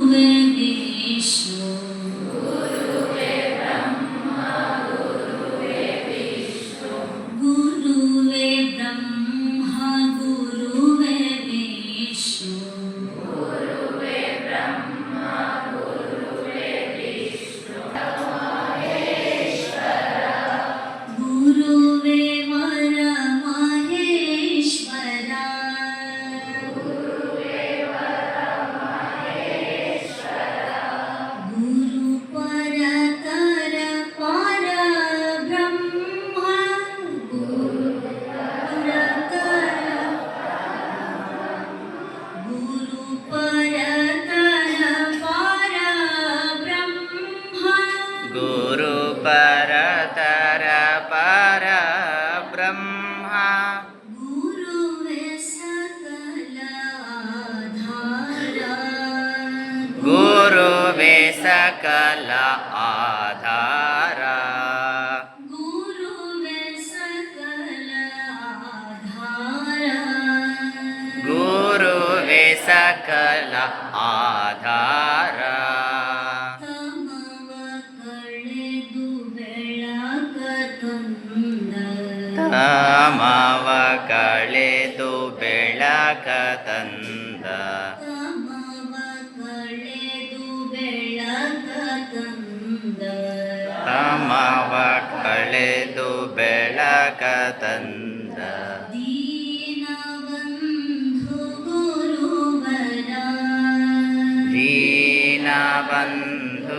Вічно ಸಕಲ ಆಧಾರ. ಗುರುವೆ ಸಕಲ ಆಧಾರ. ಮಾವ ಕಳೆದು ಬೆಳಕ ತಂದ. ತಮವ ಕಳೆದು ಬೆಳಕ ತಂದ ದೀನಬಂಧು